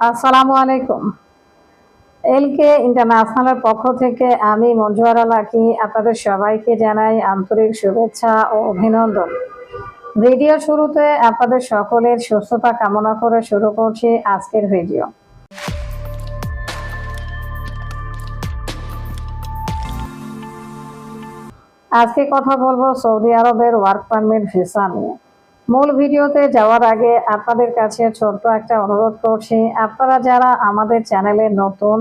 আসসালামু আলাইকুম। এলকে ইন্টারন্যাশনালের পক্ষ থেকে আমি মঞ্জুয়ারা লাকি আপনাদের সবাইকে জানাই আন্তরিক শুভেচ্ছা ও অভিনন্দন। ভিডিও শুরুতে আপনাদের সকলের সুস্থতা কামনা করে শুরু করছি আজকের ভিডিও। আজকে কথা বলব সৌদি আরবের ওয়ার্ক পারমিট ভিসা নিয়ে। মূল ভিডিওতে যাওয়ার আগে আপনাদের কাছে ছোট্ট একটা অনুরোধ করছি, আপনারা যারা আমাদের চ্যানেলে নতুন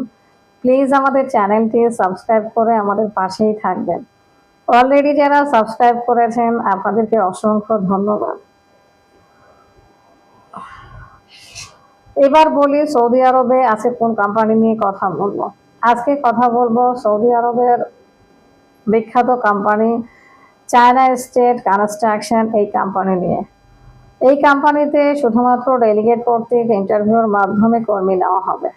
প্লিজ আমাদের চ্যানেলটি সাবস্ক্রাইব করে আমাদের পাশেই থাকবেন। অলরেডি যারা সাবস্ক্রাইব করেছেন, আপনাদেরকে অসংখ্য ধন্যবাদ। এবার বলি, সৌদি আরবে আছে কোন কোম্পানি নিয়ে কথা বলব? আজকে কথা বলব সৌদি আরবের বিখ্যাত কোম্পানি চায়না স্টেট কনস্ট্রাকশন এই কোম্পানি নিয়ে। এই কোম্পানিতে শুধুমাত্র ডেলিগেট কর্তৃক ইন্টারভিউর মাধ্যমে কর্মী নেওয়া হবে।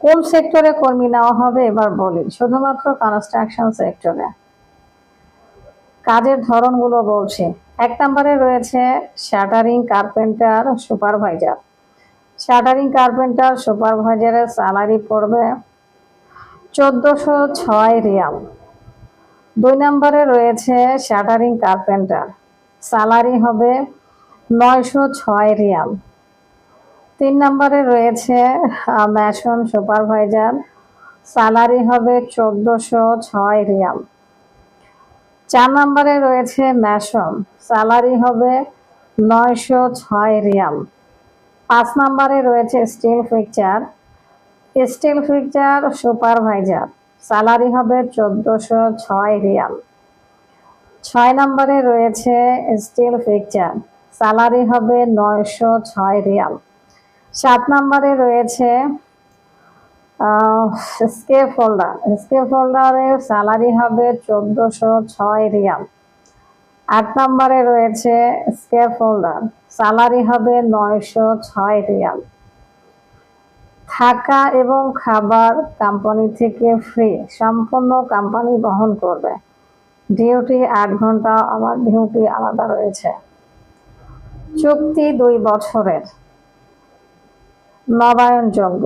কোন সেক্টরে কর্মী নেওয়া হবে এবার বলি। শুধুমাত্র কনস্ট্রাকশন সেক্টরে কাজের ধরনগুলো বলছি। এক নম্বরে রয়েছে shuttering carpenter supervisor shuttering carpenter সুপারভাইজারের salary পড়বে চোদ্দোশো ছয় রিয়াল। দুই নম্বরে রয়েছে শাটারিং কার্পেন্টার স্যালারি হবে নয়শো ছয় রিয়াল। তিন নম্বরে রয়েছে ম্যাশন সুপারভাইজার। স্যালারি হবে চোদ্দোশো ছয় রিয়াল। চার নম্বরে রয়েছে ম্যাশন। স্যালারি হবে নয়শো ছয় রিয়াল। পাঁচ নম্বরে রয়েছে steel fixture steel fixture supervisor. Salary হবে চোদ্দোশো ছয় রিয়াল। ছয় নম্বরে রয়েছে স্টিল ফিকচার স্যালারি হবে নয়শো ছয় রিয়াল। সাত নম্বরে রয়েছে স্কেপ হোল্ডার স্কেপ হোল্ডারের স্যালারি হবে চোদ্দোশো ছয় রিয়াল। আট নম্বরে রয়েছে স্কেপ হোল্ডার স্যালারি হবে নয়শো ছয় রিয়াল। থাকা এবং খাবার কোম্পানি থেকে ফ্রি সম্পূর্ণ কোম্পানি বহন করবে। ডিউটি আট ঘণ্টা, আমার ডিউটি আলাদা রয়েছে। চুক্তি দুই বছরের। নবায়নযোগ্য।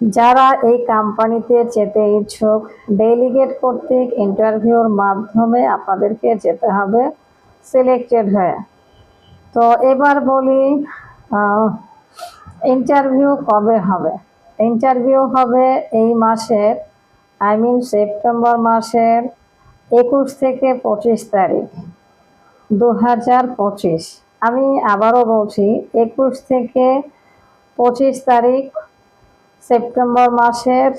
যারা এই কোম্পানিতে যেতে ইচ্ছুক ডেলিগেট কর্তৃক ইন্টারভিউর মাধ্যমে আপনাদেরকে যেতে হবে। সিলেক্টেড হয়ে। তো এবার বলি ইন্টারভিউ কবে হবে? ইন্টারভিউ হবে এই মাসের, আই মিন সেপ্টেম্বর মাসের একুশ থেকে পঁচিশ তারিখ দু হাজার পঁচিশ। আমি আবারও বলছি, একুশ থেকে পঁচিশ তারিখ সেপ্টেম্বর মাসের,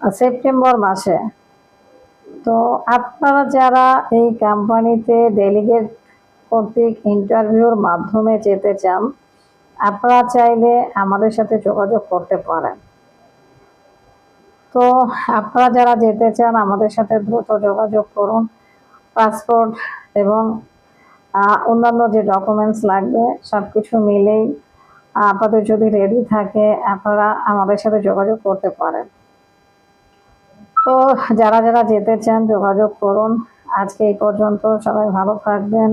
সেপ্টেম্বর মাসে। তো আপনারা যারা এই কোম্পানিতে ডেলিগেট কর্তৃক ইন্টারভিউর মাধ্যমে যেতে চান আপনারা চাইলে আমাদের সাথে যোগাযোগ করতে পারেন। তো আপনারা যারা যেতে চান, আমাদের সাথে দ্রুত যোগাযোগ করুন। পাসপোর্ট এবং অন্যান্য যে ডকুমেন্টস লাগবে সব কিছু মিলেই আপনাদের যদি রেডি থাকে, আপনারা আমাদের সাথে যোগাযোগ করতে পারেন। তো যারা যারা যেতে চান, যোগাযোগ করুন। আজকে এই পর্যন্ত সবাই ভালো থাকবেন।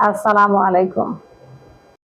আসসালামু আলাইকুম।